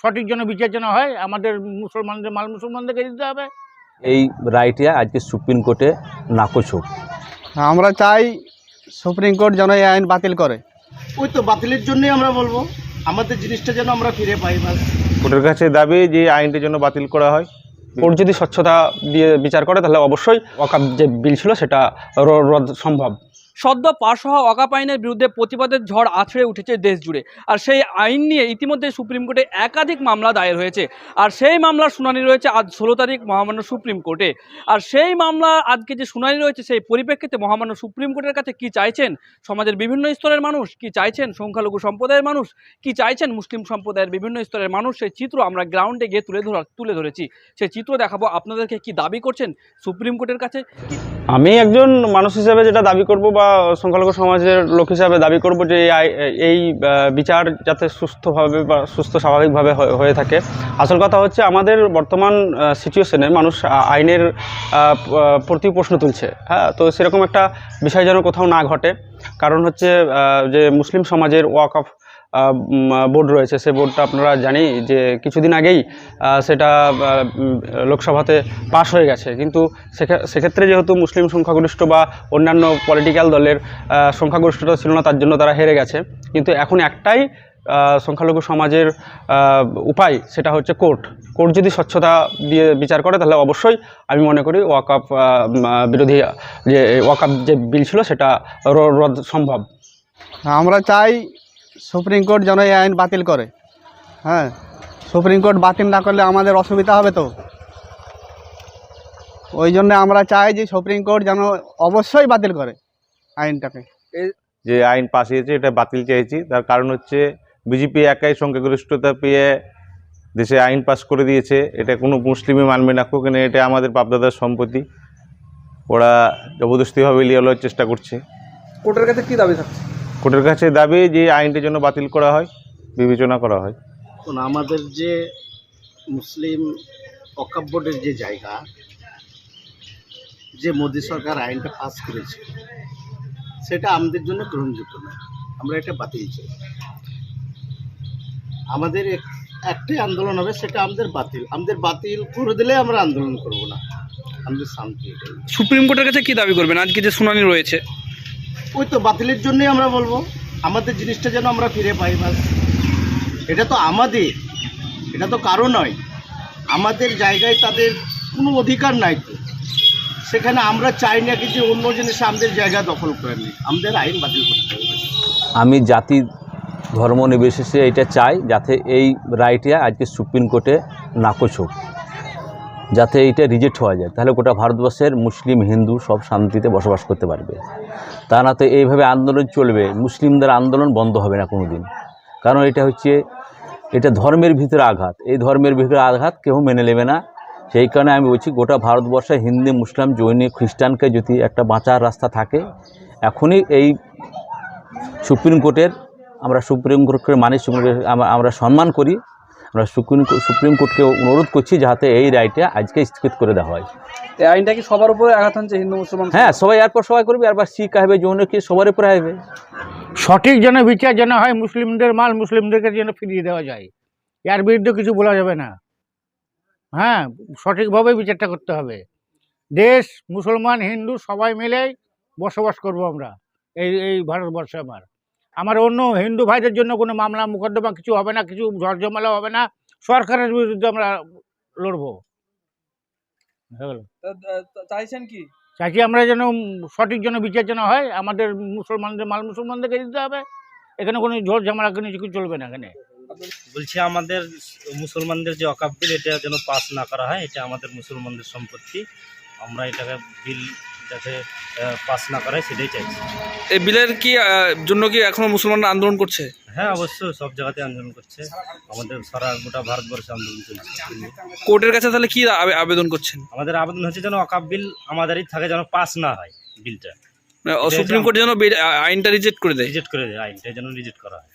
সঠিক যেন বিচার যেন হয় আমাদের মুসলমানদের মাল মুসলমানদেরকে দিতে হবে। এই রায়টা আজকে সুপ্রিম কোর্টে নাকচুপ আমরা চাই সুপ্রিম কোর্ট যেন এই আইন বাতিল করে। ওই তো বাতিলের জন্যই আমরা বলব আমাদের জিনিসটা যেন আমরা ফিরে পাই বাস। কোর্টের কাছে দাবি যে আইনটি যেন বাতিল করা হয়। কোর্ট যদি স্বচ্ছতা দিয়ে বিচার করে তাহলে অবশ্যই ওয়াকাব যে বিল ছিল সেটা রদ সম্ভব। সদ্য পাশ হওয়া অকাপ আইনের বিরুদ্ধে প্রতিবাদের ঝড় আছড়ে উঠেছে দেশ জুড়ে আর সেই আইন নিয়ে ইতিমধ্যে সুপ্রিম কোর্টে একাধিক মামলা দায়ের হয়েছে। আর সেই মামলার শুনানি রয়েছে আজ ষোলো তারিখ মহামান্য সুপ্রিম কোর্টে। আর সেই মামলা আজকে যে শুনানি রয়েছে, সেই পরিপ্রেক্ষিতে মহামান্য সুপ্রিম কোর্টের কাছে কি চাইছেন? সমাজের বিভিন্ন স্তরের মানুষ কি চাইছেন? সংখ্যালঘু সম্প্রদায়ের মানুষ কি চাইছেন? মুসলিম সম্প্রদায়ের বিভিন্ন স্তরের মানুষ, সেই চিত্র আমরা গ্রাউন্ডে গিয়ে তুলে ধরা, তুলে ধরেছি। সেই চিত্র দেখাবো। আপনাদেরকে কি দাবি করছেন সুপ্রিম কোর্টের কাছে? আমি একজন মানুষ হিসেবে যেটা দাবি করব বা সংখ্যালঘু সমাজের লোক হিসাবে দাবি করব যে এই বিচার যাতে সুস্থভাবে বা সুস্থ স্বাভাবিকভাবে হয়ে- থাকে। আসল কথা হচ্ছে আমাদের বর্তমান সিচুয়েশনে মানুষ আইনের প্রতি প্রশ্ন তুলছে। হ্যাঁ তো সেরকম একটা বিষয় যেন কোথাও না ঘটে। কারণ হচ্ছে যে মুসলিম সমাজের ওয়াক অফ বোর্ড রয়েছে। সে বোর্ডটা আপনারা জানি যে কিছুদিন আগেই সেটা লোকসভাতে পাশ হয়ে গেছে। কিন্তু সেক্ষে- সেক্ষেত্রে যেহেতু মুসলিম সংখ্যাগরিষ্ঠ বা অন্যান্য পলিটিক্যাল দলের সংখ্যাগরিষ্ঠতা ছিল না, তার জন্য তারা হেরে গেছে। কিন্তু এখন একটাই সংখ্যালঘু সমাজের উপায়, সেটা হচ্ছে কোর্ট কোর্ট যদি স্বচ্ছতা দিয়ে বিচার করে, তাহলে অবশ্যই আমি মনে করি ওয়াকাপ বিরোধী, যে ওয়াকাপ যে বিল ছিল, সেটা রদ, সম্ভব। আমরা চাই সুপ্রিম কোর্ট যেন এই আইন বাতিল করে। হ্যাঁ সুপ্রিম কোর্ট বাতিল না করলে আমাদের অসুবিধা হবে তো? ওই জন্য আমরা চাই যে সুপ্রিম কোর্ট যেন অবশ্যই বাতিল করে আইনটাকে। যে আইন পাশ হয়েছে এটা বাতিল চাইছি। তার কারণ হচ্ছে বিজেপি একাই সংখ্যাগরিষ্ঠতা পেয়ে দেশে আইন পাস করে দিয়েছে। এটা কোনো মুসলিমই মানবে না কেন এটা আমাদের বাপদাদার সম্পত্তি। ওরা জবরদস্তিভাবে নেওয়ার চেষ্টা করছে। কোর্টের কাছে কি দাবি থাকছে? কোর্টের কাছে দাবি যে আইনটি যেন বাতিল করা হয় বিবেচনা করা হয়। এখন আমাদের যে মুসলিম অকাপ বোর্ডের যে জায়গা যে মোদী সরকার আইনটা পাস করেছে সেটা আমাদের জন্য গ্রহণযোগ্য নয়। আমরা এটা বাতিল চাই। আমাদের এক- একটাই আন্দোলন হবে সেটা আমাদের বাতিল। আমাদের বাতিল করে দিলে আমরা আন্দোলন করব না। আমাদের শান্তি সুপ্রিম কোর্টের কাছে কি দাবি করবেন? আজকে যে শুনানি রয়েছে ওই তো বাতিলের জন্যই আমরা বলব, আমাদের জিনিসটা যেন আমরা ফিরে পাই বাস। এটা তো আমাদের, এটা তো কারও নয়। আমাদের জায়গায় তাদের কোনো অধিকার নাই তো। সেখানে আমরা চাই না কি যে অন্য জিনিস আমাদের জায়গা দখল করে নিই। আমাদের আইন বাতিল করতে হবে। আমি জাতি, ধর্ম নির্বিশেষে এটা চাই যাতে এই রায়টা আজকে সুপ্রিম কোর্টে নাকচ হোক। যাতে এইটা রিজেক্ট হওয়া যায়। তাহলে গোটা ভারতবর্ষের মুসলিম, হিন্দু সব শান্তিতে বসবাস করতে পারবে। তা না তো এইভাবে আন্দোলন চলবে, মুসলিমদের আন্দোলন বন্ধ হবে না কোনো দিন কারণ এটা হচ্ছে, এটা ধর্মের ভিতরে আঘাত। এই ধর্মের ভিতরে আঘাত কেউ মেনে নেবে না। সেই কারণে আমি বলছি, গোটা ভারতবর্ষে হিন্দু, মুসলিম, জৈন, খ্রিস্টানকে যদি একটা বাঁচার রাস্তা থাকে, এখনই এই সুপ্রিম কোর্টের, আমরা সুপ্রিম কোর্টকে মানি, সুপ্রিম আমরা সম্মান করি। আমরা সুপ্রিম সুপ্রিম কোর্টকে অনুরোধ করছি যাতে এই রায়টা আজকে স্থগিত করে দেওয়া হয়। এই আইনটা কি সবার উপরে আঘাত আনছে হিন্দু মুসলমান? হ্যাঁ সবাই এরপর সবাই করবে এরপর শিখ আসবে যৌন কি সবার উপরে আসবে সঠিক যেন বিচার যেন হয় মুসলিমদের মাল মুসলিমদেরকে যেন ফিরিয়ে দেওয়া যায়। এর বিরুদ্ধে কিছু বলা যাবে না। হ্যাঁ সঠিকভাবে বিচারটা করতে হবে। দেশ মুসলমান হিন্দু সবাই মিলেই বসবাস করব আমরা। এই এই ভারতবর্ষে আমার। আমার অন্য হিন্দু ভাইদের জন্য কোনো মামলা মোকদ্দমা কিছু হবে না কিছু ঝড়ঝমেলা হবে না সরকারের বিরুদ্ধে আমরা লড়বো। চাইছেন কি? চাইছি আমরা যেন সঠিক যেন বিচার যেন হয় আমাদের মুসলমানদের মাল মুসলমানদেরকে দিতে হবে। এখানে কোনো ঝড় ঝামেলা কোনো কিছু চলবে না এখানে। বলছি আমাদের মুসলমানদের যে অকাপ বিল এটা যেন পাস না করা হয় এটা আমাদের মুসলমানদের সম্পত্তি। আমরা এটাকে বিল যাতে পাস না করায় সেটাই চাইছি। এই বিলের কি জন্য কি এখনও মুসলমানরা আন্দোলন করছে? হ্যাঁ অবশ্যই সব জায়গাতে আন্দোলন করছে। আমাদের সারা গোটা ভারতবর্ষে আন্দোলন চলছে। কোর্টের কাছে তাহলে কি আবেদন করছেন? আমাদের আবেদন হচ্ছে যেন অকাপ বিল আমাদেরই থাকে যেন পাস না হয় বিলটা। সুপ্রিম কোর্ট যেন আইনটা রিজেক্ট করে দেয়। রিজেক্ট করে দেয় আইনটা যেন রিজেক্ট করা হয়।